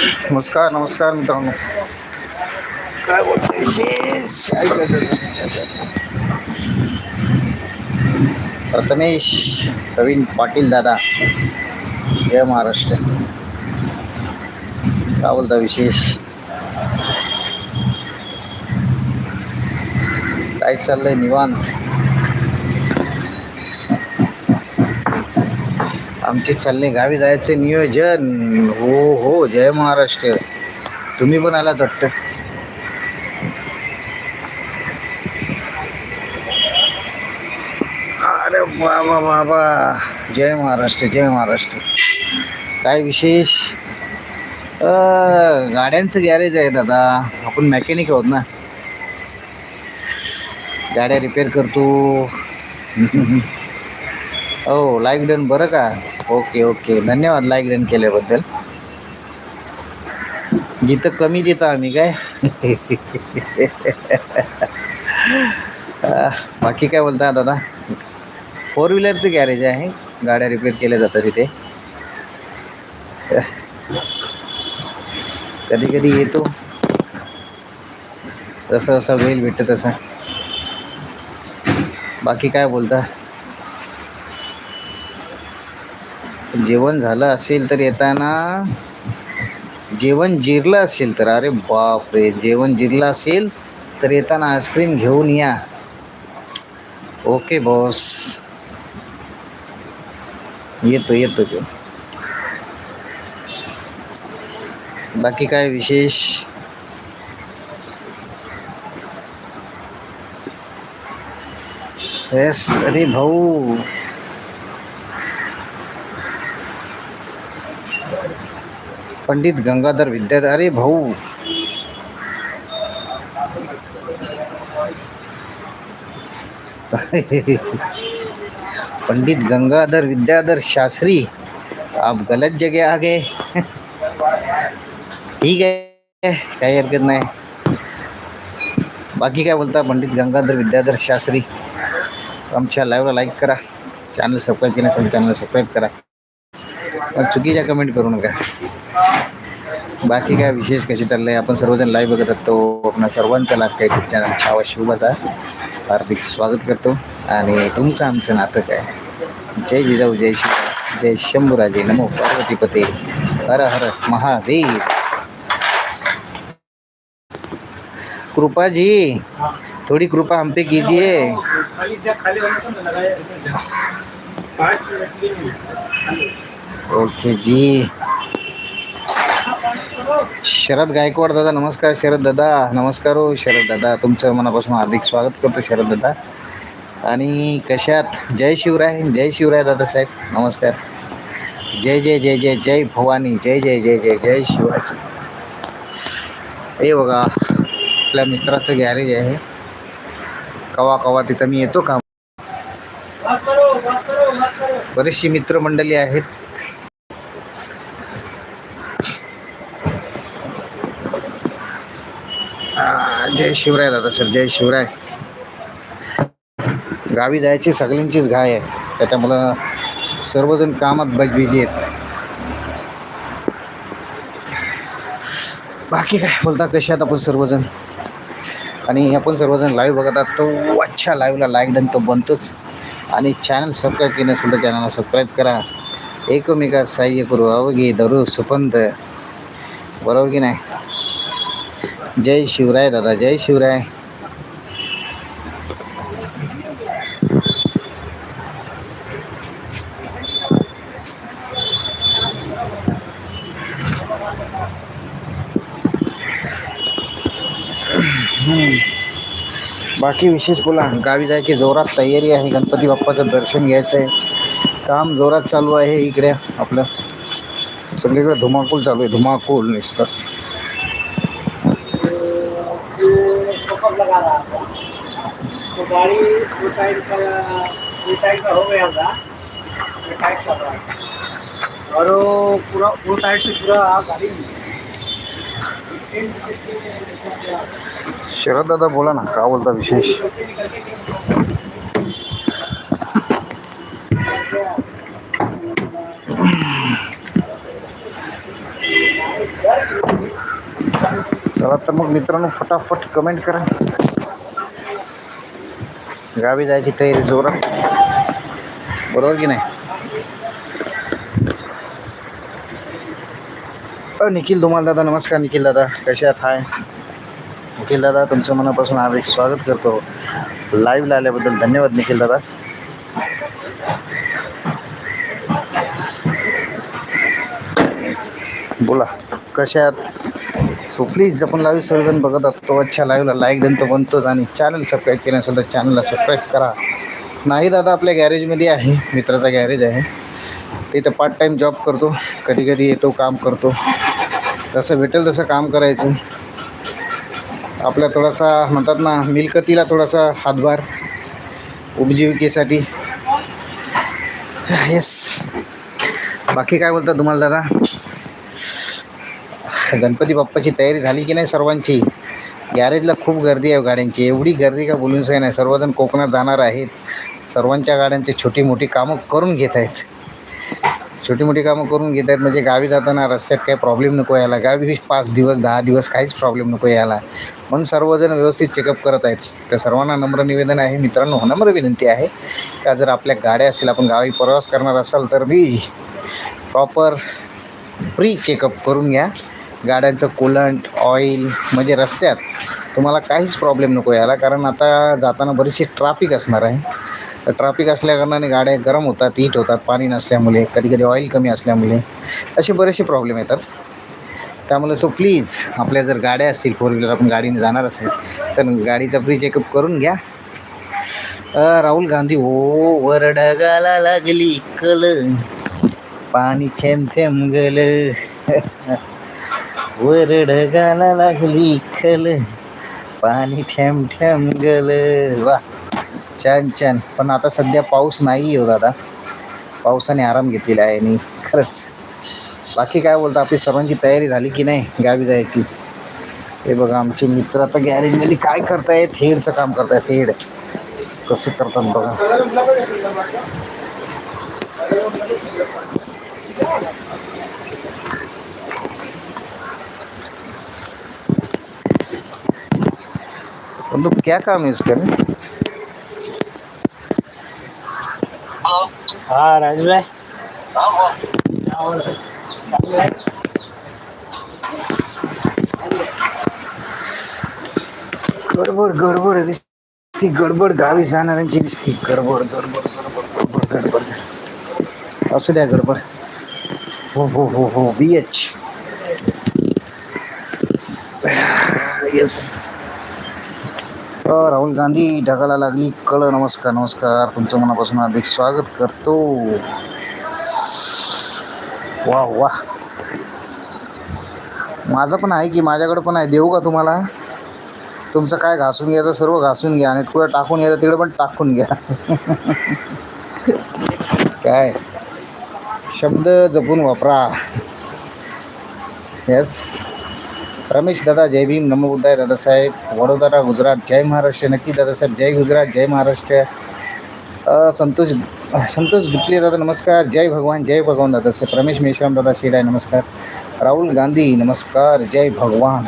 नमस्कार नमस्कार मित्रांनो. काय प्रथमेश प्रवीण पाटील दादा जय महाराष्ट्र. काय बोलता विशेष? काय चाललंय निवांत? आमचे चालले गावी जायचे नियोजन. हो हो जय महाराष्ट्र. तुम्ही पण आलात वाटतं? अरे बाबा बाबा जय महाराष्ट्र जय महाराष्ट्र. काय विशेष? गाड्यांचं गॅरेज आहे दादा. आपण मॅकॅनिक आहोत ना. गाड्या रिपेअर करतो. हो लाईक डन बरं का? Okay okay. धन्यवाद लाईक डन केल्याबद्दल. जिथं कमी देतो आम्ही काय? बाकी काय बोलता दादा? फोर व्हीलरचं गॅरेज आहे. गाड्या रिपेअर केल्या जातात तिथे कधी कधी येतो. जसं जसं वेळ भेटतं तसं. बाकी काय बोलता? जेवण झालं असेल तर येताना जेवण जिरलं असेल तर अरे बापरे जेवण जिरलं असेल तर येताना आईस्क्रीम घेऊन या. Okay boss. येतो येतो तो. बाकी काय विशेष? येस अरे भाऊ. पंडित गंगाधर विद्याधर अरे भाऊ पंडित गंगाधर विद्याधर शास्त्री, आप गलत जगह आ गए। ठीक आहे काही हरकत नाही। बाकी काय बोलता पंडित गंगाधर विद्याधर शास्त्री? आमच्या लाईव्हला लाईक करा चॅनल सबस्क्राईब केल्यासाठी चॅनल सबस्क्राईब करा। पण चुकीच्या कमेंट करू नका. बाकी काय विशेष कसे चाललंय? आपण सर्वजण लाईव्ह बघत असतो. आपणा सर्वांचा लाभ युट्यूब तुमच्या छावा शिवबाचा हार्दिक स्वागत करतो. आणि तुमचं आमचं नातं काय? जय जिजाऊ जय शिव जय शंभूराजे नमो पार्वतीपते. हर हर महादेव. कृपा जी थोड़ी कृपा हम पे कीजिए. ओके जी. शरद गायकवाड दादा नमस्कार शरद दादा. नमस्कार हो शरद दादा. तुमचं मनापासून हार्दिक स्वागत करतो शरद दादा. आणि कशात? जय शिवराय जय शिवराय दादासाहेब नमस्कार. जय जय जय जय जय भवानी. जय जय जय जय जय शिवाजी. हे बघा आपल्या मित्राचं गॅरेज आहे. कवा कवा तिथं मी येतो का बरीचशी मित्रमंडळी आहेत. जय शिवराय दादा सर जय शिवराय. गावी जायची सगळ्यांचीच घाय आहे. त्याच्यामुळं सर्वजण कामात बजबिजी आहेत. बाकी काय बोलता कसे आहेत आपण सर्वजण? आणि आपण सर्वजण लाईव्ह बघत आहात तो अच्छा लाईव्हला लाईक डन तो बनतोच. आणि चॅनल सबस्क्राईब केलं नसेल तर चॅनलला सबस्क्राईब करा. एकमेकात सहाय्य करू अवघे धरू सुपंत बरोबर की नाही? जय शिवराय दादा जय शिवराय. बाकी विशेष बोला गावी जायची जोरात तयारी आहे गणपती बाप्पाचं दर्शन घ्यायचं आहे काम जोरात चालू आहे इकडे आपलं. सगळीकडे धुमाकूल चालू आहे धुमाकूल नुसतंच. गाड़ी दो टाइम का दो टाइम का हो गया था ये टाइट कर रहा है। और वो पूरा वो टाइट से पूरा गाड़ी शरद दादा बोला ना का बोलता विशेष? चला तर मग मित्रांनो फटाफट कमेंट करा. गावी जायची तयारी जोरात. बरोबर की नाही? अ, निखिल धुमाल दादा नमस्कार निखिल दादा. कसे आहात? हाय. निखिल दादा तुमचं मनापासून हार्दिक स्वागत करतो. लाईव्हला आल्याबद्दल धन्यवाद निखिल दादा. बोला कशा आहात? सो प्लीज आपण लाईव्ह सर्वजण बघत असतो तो अच्छा लाईव्हला लाईक देऊन तो बनतोच आणि चॅनल सबस्क्राईब केलं असेल तर चॅनलला सबस्क्राईब करा. नाही दादा आपल्या गॅरेजमध्ये आहे मित्राचा गॅरेज आहे. तिथं पार्ट टाईम जॉब करतो कधी कधी येतो काम करतो. जसं भेटेल तसं काम करायचं. आपल्या थोडासा म्हणतात ना मिलकतीला थोडासा हातभार उपजीविकेसाठी. येस बाकी काय बोलता तुम्हाला दादा? गणपती बाप्पाची तयारी झाली की नाही सर्वांची? गॅरेजला खूप गर्दी आहे गाड्यांची. एवढी गर्दी का बोलून काही नाही. सर्वजण कोकणात जाणार आहेत. सर्वांच्या गाड्यांची छोटी मोठी कामं करून घेत आहेत. छोटी मोठी कामं करून घेत आहेत म्हणजे गावी जाताना रस्त्यात काही प्रॉब्लेम नको यायला. गावी पाच दिवस दहा दिवस काहीच प्रॉब्लेम नको यायला. म्हणून सर्वजण व्यवस्थित चेकअप करत आहेत. तर सर्वांना नम्र निवेदन आहे. मित्रांनो नम्र विनंती आहे का जर आपल्या गाड्या असतील आपण गावी प्रवास करणार असाल तर बी प्रॉपर प्री चेकअप करून घ्या. गाड्यांचं कुलंट ऑइल म्हणजे रस्त्यात तुम्हाला काहीच प्रॉब्लेम नको यायला. कारण आता जाताना बरीचशी ट्राफिक असणार आहे. तर ट्राफिक असल्याकारणाने गाड्या गरम होतात हीट होतात पाणी नसल्यामुळे कधी कधी ऑइल कमी असल्यामुळे असे बरेचसे प्रॉब्लेम येतात. त्यामुळे सो प्लीज आपल्या जर गाड्या असतील फोर व्हीलर आपण गाडीने जाणार असेल तर गाडीचा फ्री चेकअप करून घ्या. राहुल गांधी हो वरडगाला लागली कल. पाणी थेंब थेंब गल. वर गाला लागली खल. पाणी ठेम ठेम गल. वा छान छान. पण आता सध्या पाऊस नाही हो दादा. पावसाने आराम घेतलेला आहे आणि खरंच. बाकी काय बोलतं आपली सर्वांची तयारी झाली की नाही गावी जायची? हे बघा आमचे मित्र आता गॅरेजमध्ये काय करतायत? हेडचं काम करतायत हेड. कसं करतात बघा. तो क्या काम है इसका? हाँ राजू भाई। गडबड गडबड गडबड, गावी गडबड गडबड गडबड गडबड गडबड। असू द्या गडबड। हो हो हो हो B H yes Rahul Gandhi ढगाला लागली कळ नमस्कार नमस्कार. तुमचं मनापासून अधिक स्वागत करतो. वा वा. माझं पण आहे की माझ्याकडं पण आहे. देऊ का तुम्हाला? तुमचं काय घासून घ्यायचं सर्व घासून घ्या. आणि कुठं टाकून घ्यायचं तिकडे पण टाकून घ्या. काय? शब्द जपून वापरा. येस रमेश दादा जय भीम नमो बुद्धाय दादासाहेब वडोदरा गुजरात. जय महाराष्ट्र. नक्की दादासाहेब जय गुजरात जय महाराष्ट्र. संतोष संतोष गुप्ले दादा नमस्कार. जय भगवान जय भगवान दादासाहेब रमेश मेश्राम दादा शिराय नमस्कार. राहुल गांधी नमस्कार. जय भगवान.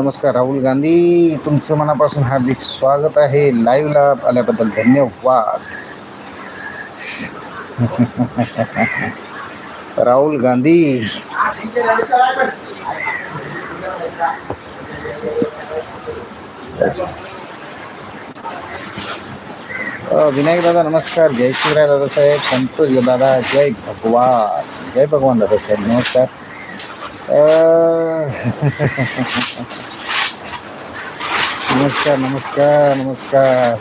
नमस्कार राहुल गांधी. तुमचं मनापासून हार्दिक स्वागत आहे. लाईव्हला आल्याबद्दल धन्यवाद. राहुल गांधी. विनायक दादा नमस्कार जय शिवराय दादासाहेब संतोष दादा जय भगवान जय भगवान दादासाहेब नमस्कार नमस्कार नमस्कार नमस्कार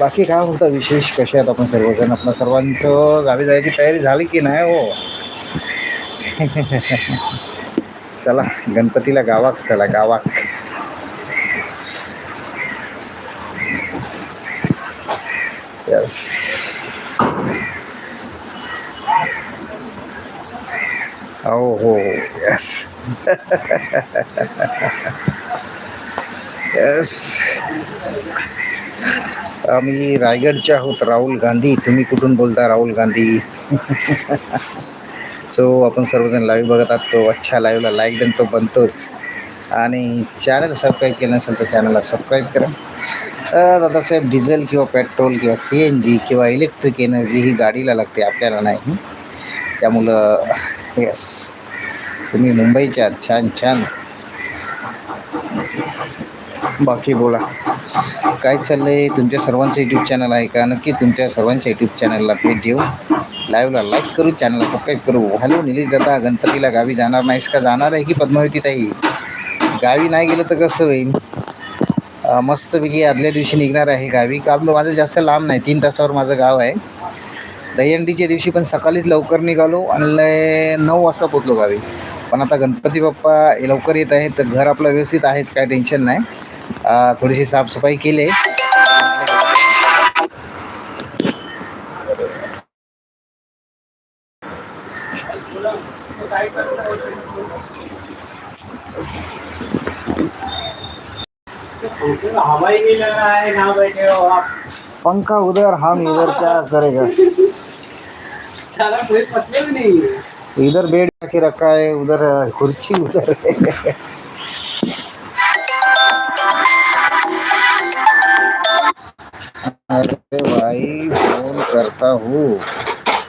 बाकी काय होतं? विशेष कसे आहेत आपण सर्वजण? आपल्या सर्वांचं गावी जायची तयारी झाली की नाही हो? चला गणपतीला गावात चला गावात यस हो हो यस यस आम्ही रायगडच्या आहोत राहुल गांधी. तुम्ही कुठून बोलता राहुल गांधी? सो आपण सर्वजण लाईव्ह बघत आहात. तो अच्छा लाईव्हला लाईक देऊन तो बनतोच. आणि चॅनल सबस्क्राईब केलं नसेल तर चॅनलला सबस्क्राईब करा. दादासाहेब डिझेल किंवा पेट्रोल किंवा सी एन जी किंवा इलेक्ट्रिक एनर्जी ही गाडीला लागते आपल्याला नाही. त्यामुळं येस तुम्ही मुंबईच्या आहात. छान छान. बाकी बोला. काय चाललं आहे तुमच्या सर्वांचं यूट्यूब चॅनल आहे का? नक्की तुमच्या सर्वांच्या यूट्यूब चॅनलला भेट देऊ. लाईव्हला लाईक करू चॅनलला सबस्क्राईब करू. हॅलो निलेश दादा. गणपतीला गावी जाणार नाहीस का? जाणार आहे की पद्मावती ताई? गावी नाही गेलं तर कसं होईल? मस्तपैकी आदल्या दिवशी निघणार आहे गावी. का माझं जास्त लांब नाही तीन तासावर माझं गाव आहे. दहीहंडीच्या दिवशी पण सकाळीच लवकर निघालो आणि लय नऊ वाजता पोचलो गावी. पण आता गणपती बाप्पा लवकर येत आहे तर घर आपलं व्यवस्थित आहेच काय टेन्शन नाही. थोडीशी साफसफाई केली आहे. हवा नहीं लग रहा है यहाँ बैठे हो आप पंखा उधर, हम इधर क्या करेगा? साला कोई पतले भी नहीं है इधर बेड के रखा है, उधर कुर्सी उधर अरे भाई, फ़ोन करता हूँ।